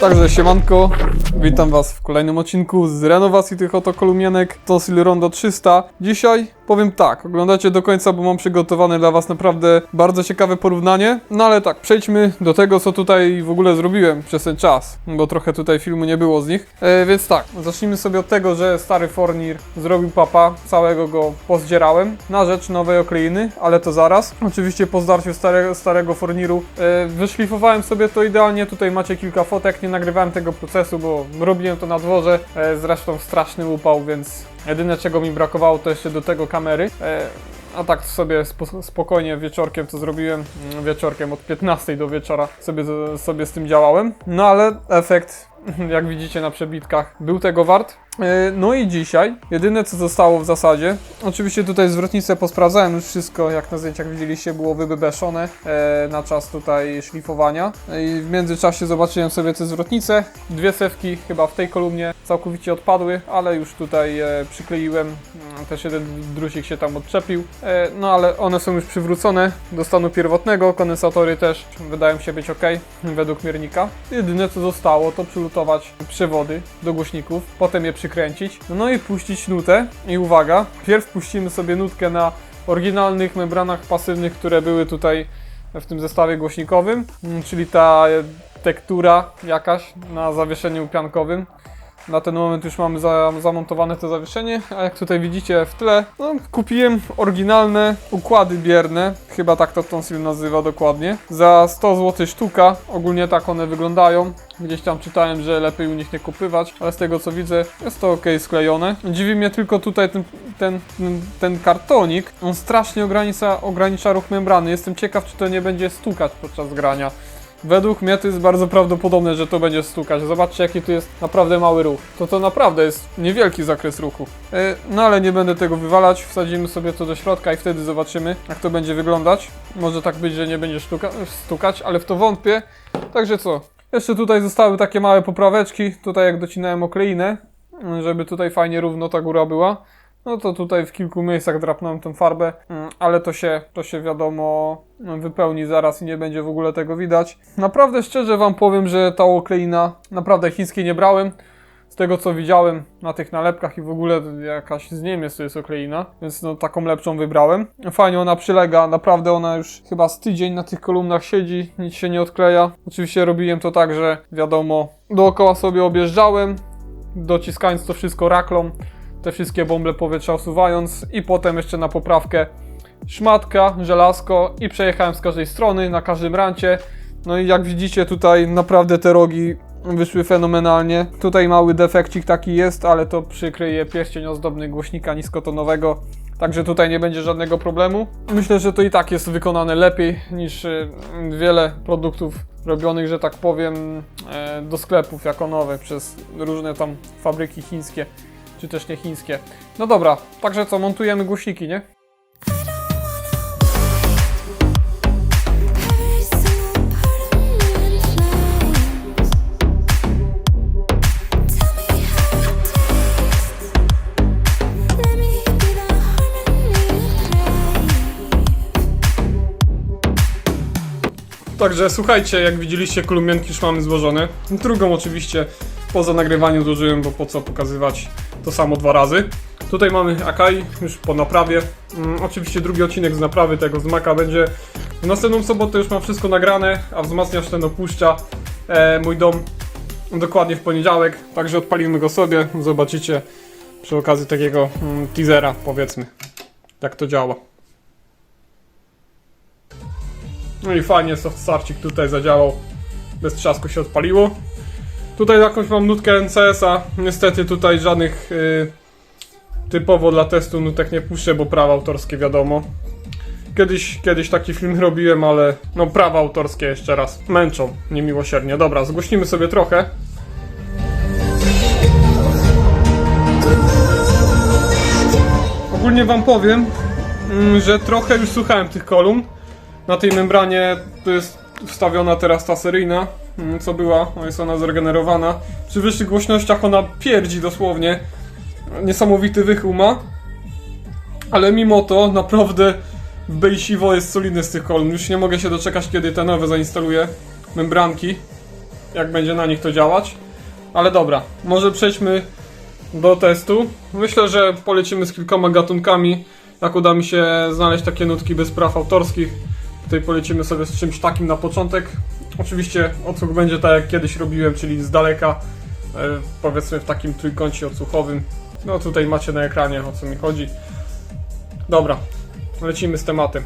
Także siemanko, witam was w kolejnym odcinku z renowacji tych oto kolumienek Tonsil Rondo 300. Dzisiaj powiem tak, oglądacie do końca, bo mam przygotowane dla was naprawdę bardzo ciekawe porównanie. No ale tak, przejdźmy do tego, co tutaj w ogóle zrobiłem przez ten czas, bo trochę tutaj filmu nie było z nich. E, więc tak, zacznijmy sobie od tego, że stary Fornir zrobił papa, całego go pozdzierałem na rzecz nowej okleiny, ale to zaraz. Oczywiście po zdarciu starego, starego Forniru e, wyszlifowałem sobie to idealnie, tutaj macie kilka fotek, nie nagrywałem tego procesu, bo robiłem to na dworze, e, zresztą straszny upał, więc jedyne czego mi brakowało to jeszcze do tego kamery. E, a tak sobie spo, spokojnie wieczorkiem to zrobiłem, mm, wieczorkiem od 15 do wieczora sobie, sobie z tym działałem. No ale efekt, jak widzicie na przebitkach, był tego wart. E, No i dzisiaj, jedyne co zostało w zasadzie, oczywiście tutaj zwrotnicę posprawdzałem już wszystko, jak na zdjęciach widzieliście, było wybebeszone e, na czas tutaj szlifowania. E, I w międzyczasie zobaczyłem sobie te zwrotnice, dwie sewki chyba w tej kolumnie całkowicie odpadły, ale już tutaj przykleiłem, Mm, też jeden drusik się tam odczepił, no ale one są już przywrócone do stanu pierwotnego, kondensatory też wydają się być ok według miernika. Jedyne co zostało to przylutować przewody do głośników, potem je przykręcić, no i puścić nutę i uwaga, pierw puścimy sobie nutkę na oryginalnych membranach pasywnych, które były tutaj w tym zestawie głośnikowym, czyli ta tektura jakaś na zawieszeniu piankowym. Na ten moment już mamy za, zamontowane to zawieszenie, a jak tutaj widzicie w tle, no, kupiłem oryginalne układy bierne, chyba tak to Tonsil nazywa dokładnie, za 100 zł sztuka, ogólnie tak one wyglądają. Gdzieś tam czytałem, że lepiej u nich nie kupywać, ale z tego co widzę jest to ok sklejone. Dziwi mnie tylko tutaj ten, ten, ten, kartonik, on strasznie ogranicza, ogranicza ruch membrany. Jestem ciekaw, czy to nie będzie stukać podczas grania. Według mnie to jest bardzo prawdopodobne, że to będzie stukać. Zobaczcie, jaki tu jest naprawdę mały ruch. To to naprawdę jest niewielki zakres ruchu. E, No ale nie będę tego wywalać. Wsadzimy sobie to do środka i wtedy zobaczymy, jak to będzie wyglądać. Może tak być, że nie będzie sztuka, stukać, ale w to wątpię. Także co? Jeszcze tutaj zostały takie małe popraweczki. Tutaj jak docinałem okleinę, żeby tutaj fajnie równo ta góra była. No to tutaj w kilku miejscach drapnąłem tą farbę, mm, ale to się, to się wiadomo mm, wypełni zaraz i nie będzie w ogóle tego widać. Naprawdę szczerze wam powiem, że ta okleina naprawdę chińskiej nie brałem. Z tego co widziałem na tych nalepkach i w ogóle jakaś z Niemiec to jest okleina, więc no taką lepszą wybrałem. Fajnie ona przylega, naprawdę ona już chyba z tydzień na tych kolumnach siedzi, nic się nie odkleja. Oczywiście robiłem to tak, że wiadomo, dookoła sobie objeżdżałem, dociskając to wszystko raklą te wszystkie bąble powietrza usuwając i potem jeszcze na poprawkę szmatka, żelazko i przejechałem z każdej strony, na każdym rancie. No i jak widzicie tutaj naprawdę te rogi wyszły fenomenalnie. Tutaj mały defekcik taki jest, ale to przykryje pierścień ozdobny głośnika niskotonowego. Także tutaj nie będzie żadnego problemu. Myślę, że to i tak jest wykonane lepiej niż y, wiele produktów robionych, że tak powiem, e, do sklepów jako nowe przez różne tam fabryki chińskie czy też nie chińskie. No dobra, także co, montujemy głośniki, nie? Także słuchajcie, jak widzieliście, kolumienki już mamy złożone. Drugą oczywiście poza nagrywaniem złożyłem, bo po co pokazywać to samo dwa razy. Tutaj mamy Akai już po naprawie. Mm, oczywiście drugi odcinek z naprawy tego z Maka będzie w następną sobotę już mam wszystko nagrane, a wzmacniacz ten opuszcza e, mój dom dokładnie w poniedziałek. Także odpalimy go sobie, zobaczycie przy okazji takiego mm, teasera powiedzmy, jak to działa. No i fajnie soft starcik tutaj zadziałał. Bez trzasku się odpaliło. Tutaj jakąś mam nutkę NCS-a. Niestety tutaj żadnych y, typowo dla testu nutek nie puszczę, bo prawa autorskie wiadomo. Kiedyś, kiedyś taki film robiłem, ale no prawa autorskie jeszcze raz męczą niemiłosiernie. Dobra, zgłośnimy sobie trochę. Ogólnie wam powiem, mm, że trochę już słuchałem tych kolumn. Na tej membranie to jest wstawiona teraz ta seryjna, co była, no jest ona zregenerowana. Przy wyższych głośnościach ona pierdzi dosłownie. Niesamowity wychył ma. Ale mimo to naprawdę bejsiwo jest solidny z tych kolumn. Już nie mogę się doczekać, kiedy te nowe zainstaluję membranki. jak będzie na nich to działać. Ale dobra, może przejdźmy do testu. Myślę, że polecimy z kilkoma gatunkami. Jak uda mi się znaleźć takie nutki bez praw autorskich, tutaj polecimy sobie z czymś takim na początek. Oczywiście odsłuch będzie tak jak kiedyś robiłem, czyli z daleka, e, powiedzmy w takim trójkącie odsłuchowym. No tutaj macie na ekranie o co mi chodzi. Dobra, lecimy z tematem.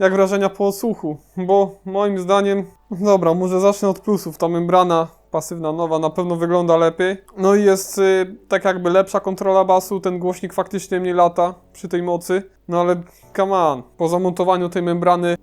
Jak wrażenia po odsłuchu? Bo moim zdaniem, dobra, może zacznę od plusów. Ta membrana pasywna nowa na pewno wygląda lepiej. No i jest y, tak jakby lepsza kontrola basu, ten głośnik faktycznie mniej lata przy tej mocy. No ale come on, po zamontowaniu tej membrany y,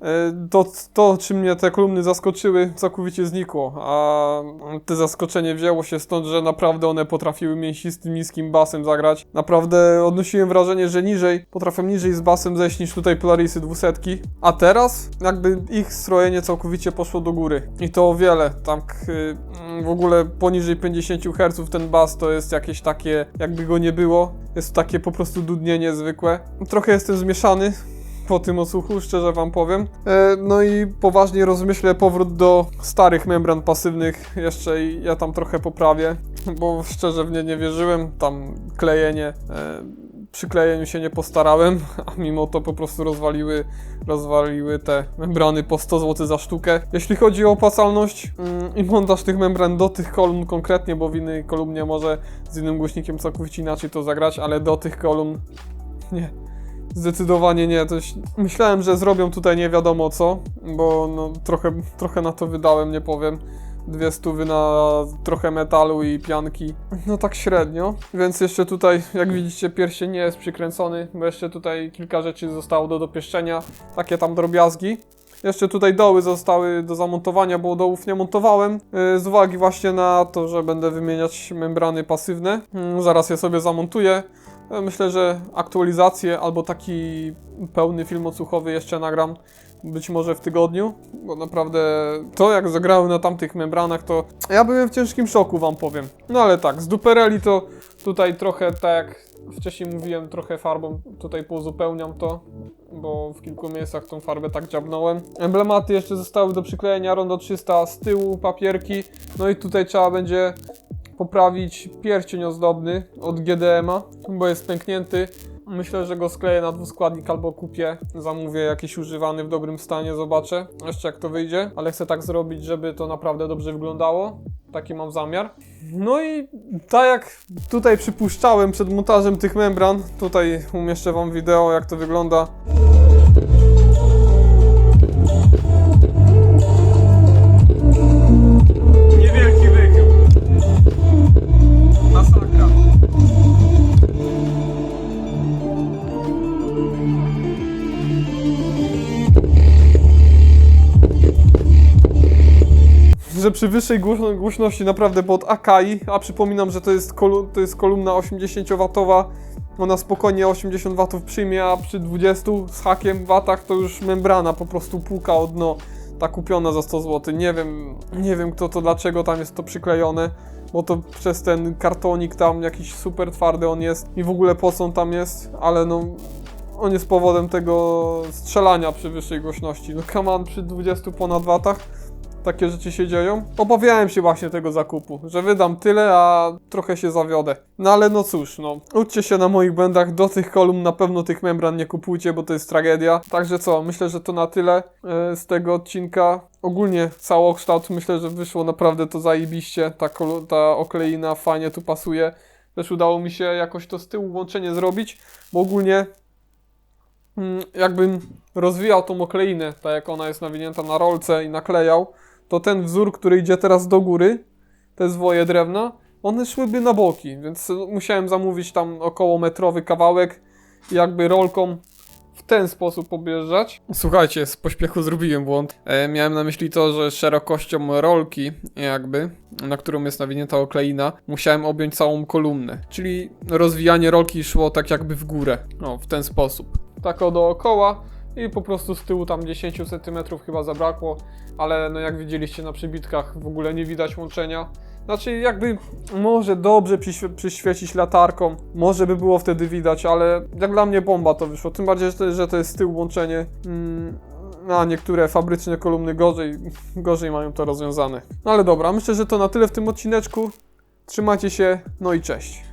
to, to czym mnie te kolumny zaskoczyły całkowicie znikło. A te zaskoczenie wzięło się stąd, że naprawdę one potrafiły mięsistym, niskim basem zagrać. Naprawdę odnosiłem wrażenie, że niżej, potrafią niżej z basem zejść niż tutaj Polarisy 200. A teraz jakby ich strojenie całkowicie poszło do góry. I to o wiele. Tak y, w ogóle poniżej 50 Hz ten bas to jest jakieś takie, jakby go nie było. Jest takie po prostu dudnienie zwykłe. Trochę jestem zmieszany po tym odsłuchu, szczerze wam powiem. E, no i poważnie rozmyślę powrót do starych membran pasywnych jeszcze i ja tam trochę poprawię, bo szczerze w nie nie wierzyłem. Tam klejenie, e, przy klejeniu się nie postarałem, a mimo to po prostu rozwaliły, rozwaliły te membrany po 100 zł za sztukę. Jeśli chodzi o opłacalność mm, i montaż tych membran do tych kolumn konkretnie, bo w innej kolumnie może z innym głośnikiem całkowicie inaczej to zagrać, ale do tych kolumn nie. Zdecydowanie nie. Myślałem, że zrobią tutaj nie wiadomo co, bo no, trochę, trochę na to wydałem, nie powiem. Dwie stówy na trochę metalu i pianki. No tak średnio. Więc jeszcze tutaj, jak widzicie, pierścień nie jest przykręcony, bo jeszcze tutaj kilka rzeczy zostało do dopieszczenia. Takie tam drobiazgi. Jeszcze tutaj doły zostały do zamontowania, bo dołów nie montowałem. yy, Z uwagi właśnie na to, że będę wymieniać membrany pasywne. Mm, Zaraz je sobie zamontuję. E, Myślę, że aktualizację albo taki pełny film odsłuchowy jeszcze nagram. Być może w tygodniu, bo naprawdę to jak zagrały na tamtych membranach, to ja byłem w ciężkim szoku, wam powiem. No ale tak, z Dupereli to tutaj trochę tak wcześniej mówiłem, trochę farbą tutaj pouzupełniam to, bo w kilku miejscach tą farbę tak dziabnąłem. Emblematy jeszcze zostały do przyklejenia Rondo 300 z tyłu, papierki, no i tutaj trzeba będzie poprawić pierścień ozdobny od GDM-a, bo jest pęknięty. Myślę, że go skleję na dwuskładnik albo kupię. Zamówię jakiś używany w dobrym stanie, zobaczę jeszcze jak to wyjdzie. Ale chcę tak zrobić, żeby to naprawdę dobrze wyglądało. Taki mam zamiar. No i tak jak tutaj przypuszczałem przed montażem tych membran, tutaj umieszczę wam wideo jak to wygląda. Że przy wyższej głośno- głośności naprawdę pod Akai, a przypominam, że to jest, to jest kolumna 80W, ona spokojnie 80 W przyjmie, a przy 20 z hakiem watach to już membrana po prostu puka o dno, ta kupiona za 100 zł. Nie wiem, nie wiem kto to, dlaczego tam jest to przyklejone, bo to przez ten kartonik tam jakiś super twardy on jest i w ogóle po co on tam jest, ale no on jest powodem tego strzelania przy wyższej głośności. No come on, przy 20 ponad watach takie rzeczy się dzieją. Obawiałem się właśnie tego zakupu, że wydam tyle, a trochę się zawiodę. No ale no cóż, no, uczcie się na moich błędach, do tych kolumn na pewno tych membran nie kupujcie, bo to jest tragedia. Także co, myślę, że to na tyle e, z tego odcinka. Ogólnie całokształt myślę, że wyszło naprawdę to zajebiście, ta, ta okleina fajnie tu pasuje. Też udało mi się jakoś to z tyłu łączenie zrobić, bo ogólnie mm, jakbym rozwijał tą okleinę, tak jak ona jest nawinięta na rolce i naklejał, to ten wzór, który idzie teraz do góry, te zwoje drewna, one szłyby na boki, więc musiałem zamówić tam około metrowy kawałek jakby rolką w ten sposób objeżdżać. Słuchajcie, z pośpiechu zrobiłem błąd. E, miałem na myśli to, że szerokością rolki, jakby, na którą jest nawinięta okleina, musiałem objąć całą kolumnę. Czyli rozwijanie rolki szło tak jakby w górę. O, w ten sposób. Tak o dookoła i po prostu z tyłu tam 10 cm chyba zabrakło, ale no jak widzieliście na przybitkach w ogóle nie widać łączenia. Znaczy jakby może dobrze przyświe- przyświecić latarką, może by było wtedy widać, ale jak dla mnie bomba to wyszło. Tym bardziej, że to, jest z tyłu łączenie. Mm, a niektóre fabryczne kolumny gorzej, gorzej mają to rozwiązane. No ale dobra, myślę, że to na tyle w tym odcineczku. Trzymajcie się, no i cześć.